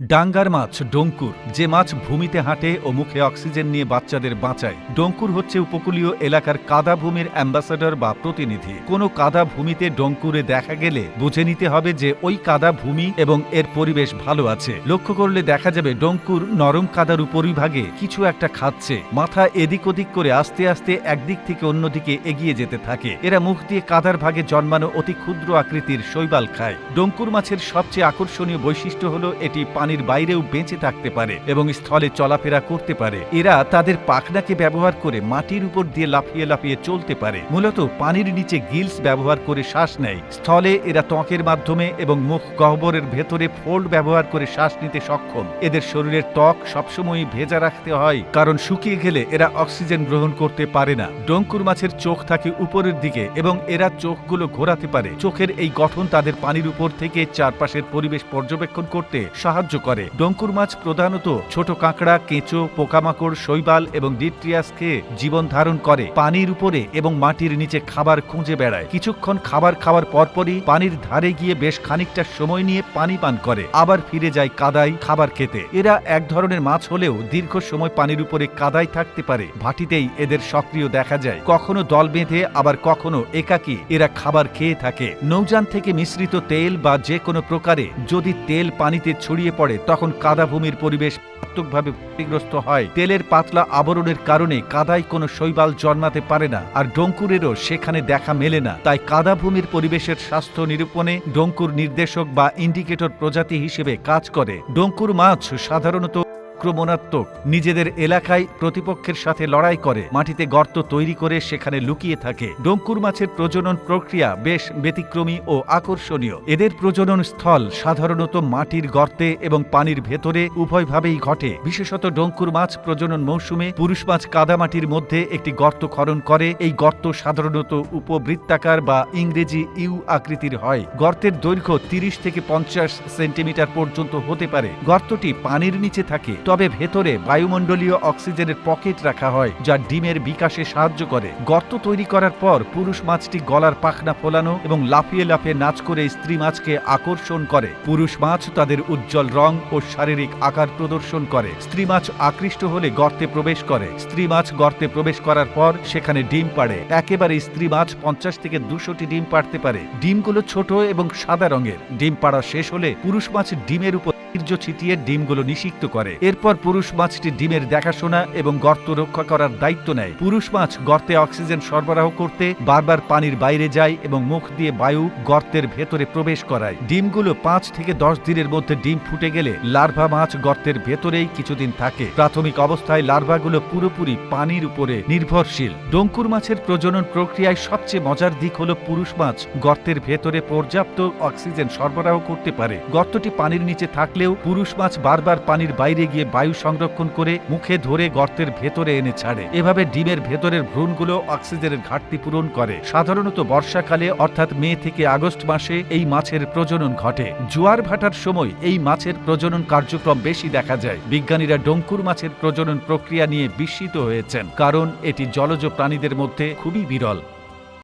ডাঙ্গার মাছ ডঙ্কুর, যে মাছ ভূমিতে হাঁটে ও মুখে অক্সিজেন নিয়ে বাচ্চাদের বাঁচায়। ডঙ্কুর হচ্ছে উপকূলীয় এলাকার কাদা ভূমির অ্যাম্বাসাডর বা প্রতিনিধি। কোনো কাদা ভূমিতে ডঙ্কুরে দেখা গেলে বুঝে নিতে হবে যে ওই কাদা ভূমি এবং এর পরিবেশ ভালো আছে। লক্ষ্য করলে দেখা যাবে ডঙ্কুর নরম কাদার উপরিভাগে কিছু একটা খাচ্ছে। মাথা এদিক ওদিক করে আস্তে আস্তে একদিক থেকে অন্যদিকে এগিয়ে যেতে থাকে। এরা মুখ দিয়ে কাদার ভাগে জন্মানো অতি ক্ষুদ্র আকৃতির শৈবাল খায়। ডঙ্কুর মাছের সবচেয়ে আকর্ষণীয় বৈশিষ্ট্য হলো এটি পানির বাইরেও বেঁচে থাকতে পারে এবং স্থলে চলাফেরা করতে পারে। এরা তাদের পাখনাকে ব্যবহার করে মাটির উপর দিয়ে লাফিয়ে লাফিয়ে চলতে পারে। মূলত পানির নিচে গিলস ব্যবহার করে শ্বাস নেয়। স্থলে এরা ত্বকের মাধ্যমে এবং মুখ গহ্বরের ভেতরে ফোল্ড ব্যবহার করে শ্বাস নিতে সক্ষম। এদের শরীরের ত্বক সবসময় ভেজা রাখতে হয়, কারণ শুকিয়ে গেলে এরা অক্সিজেন গ্রহণ করতে পারে না। ডঙ্কুর মাছের চোখ থাকে উপরের দিকে এবং এরা চোখগুলো ঘোরাতে পারে। চোখের এই গঠন তাদের পানির উপর থেকে চারপাশের পরিবেশ পর্যবেক্ষণ করতে সাহায্য করে। ডঙ্কুর মাছ প্রধানত ছোট কাঁকড়া, কেঁচো, পোকামাকড়, শৈবাল এবং ডিট্রিয়াস খেয়ে জীবন ধারণ করে। পানির উপরে এবং মাটির নিচে খাবার খুঁজে বেড়ায়। কিছুক্ষণ খাবার খাওয়ার পরপরই পানির ধারে গিয়ে বেশ খানিকটা সময় নিয়ে পানি পান করে। আবার ফিরে যায় কাদায় খাবার খেতে। এরা এক ধরনের মাছ হলেও দীর্ঘ সময় পানির উপরে কাদায় থাকতে পারে। ভাটিতেই এদের সক্রিয় দেখা যায়। কখনো দল বেঁধে, আবার কখনো একাকী এরা খাবার খেয়ে থাকে। নৌযান থেকে মিশ্রিত তেল বা যে কোনো প্রকারে যদি তেল পানিতে ছড়িয়ে পড়ে তখন কাদা ভূমির পরিবেশ মারাত্মকভাবে ক্ষতিগ্রস্ত হয়। তেলের পাতলা আবরণের কারণে কাদায় কোনো শৈবাল জন্মাতে পারে না, আর ডঙ্কুরেরও সেখানে দেখা মেলে না। তাই কাদাভূমির পরিবেশের স্বাস্থ্য নিরূপণে ডঙ্কুর নির্দেশক বা ইন্ডিকেটর প্রজাতি হিসেবে কাজ করে। ডঙ্কুর মাছ সাধারণত আক্রমণাত্মক। নিজেদের এলাকায় প্রতিপক্ষের সাথে লড়াই করে, মাটিতে গর্ত তৈরি করে সেখানে লুকিয়ে থাকে। ডঙ্কুর মাছের প্রজনন প্রক্রিয়া বেশ ব্যতিক্রমী ও আকর্ষণীয়। এদের প্রজনন স্থল সাধারণত মাটির গর্তে এবং পানির ভেতরে উভয়ভাবেই ঘটে। বিশেষত ডঙ্কুর মাছ প্রজনন মৌসুমে পুরুষ মাছ কাদামাটির মধ্যে একটি গর্ত খনন করে। এই গর্ত সাধারণত উপবৃত্তাকার বা ইংরেজি ইউ আকৃতির হয়। গর্তের দৈর্ঘ্য তিরিশ থেকে পঞ্চাশ সেন্টিমিটার পর্যন্ত হতে পারে। গর্তটি পানির নিচে থাকে। তবে ভেতরে বায়ুমণ্ডলীয় অক্সিজেনের পকেট রাখা হয়, যা ডিমের বিকাশে সাহায্য করে। গর্ত তৈরি করার পর পুরুষ মাছটি গলার পাখনা ফোলানো এবং লাফিয়ে লাফিয়ে নাচ করে স্ত্রী মাছকে আকর্ষণ করে। পুরুষ মাছ তাদের উজ্জ্বল রং ও শারীরিক আকার প্রদর্শন করে। স্ত্রী মাছ আকৃষ্ট হলে গর্তে প্রবেশ করে। স্ত্রী মাছ গর্তে প্রবেশ করার পর সেখানে ডিম পাড়ে। একেবারে স্ত্রী মাছ পঞ্চাশ থেকে দুশোটি ডিম পাড়তে পারে। ডিমগুলো ছোট এবং সাদা রঙের। ডিম পাড়া শেষ হলে পুরুষ মাছ ডিমের উপর বীর্য ছিটিয়ে ডিমগুলো নিষিক্ত করে। এরপর পুরুষ মাছটি ডিমের দেখাশোনা এবং গর্ত রক্ষা করার দায়িত্ব নেয়। পুরুষ মাছ গর্তে অক্সিজেন সরবরাহ করতে বারবার পানির বাইরে যায় এবং মুখ দিয়ে বায়ু গর্তের ভেতরে প্রবেশ করায়। ডিমগুলো পাঁচ থেকে দশ দিনের মধ্যে ডিম ফুটে গেলে লার্ভা মাছ গর্তের ভেতরেই কিছুদিন থাকে। প্রাথমিক অবস্থায় লার্ভাগুলো পুরোপুরি পানির উপরে নির্ভরশীল। ডঙ্কুর মাছের প্রজনন প্রক্রিয়ায় সবচেয়ে মজার দিক হলো পুরুষ মাছ গর্তের ভেতরে পর্যাপ্ত অক্সিজেন সরবরাহ করতে পারে। গর্তটি পানির নিচে থাকলে থাকলেও পুরুষ মাছ বারবার পানির বাইরে গিয়ে বায়ু সংরক্ষণ করে মুখে ধরে গর্তের ভেতরে এনে ছাড়ে। এভাবে ডিমের ভেতরের ভ্রূণগুলো অক্সিজেনের ঘাটতি পূরণ করে। সাধারণত বর্ষাকালে, অর্থাৎ মে থেকে আগস্ট মাসে, এই মাছের প্রজনন ঘটে। জোয়ার ভাটার সময় এই মাছের প্রজনন কার্যক্রম বেশি দেখা যায়। বিজ্ঞানীরা ডঙ্কুর মাছের প্রজনন প্রক্রিয়া নিয়ে বিস্মিত হয়েছেন, কারণ এটি জলজ প্রাণীদের মধ্যে খুবই বিরল।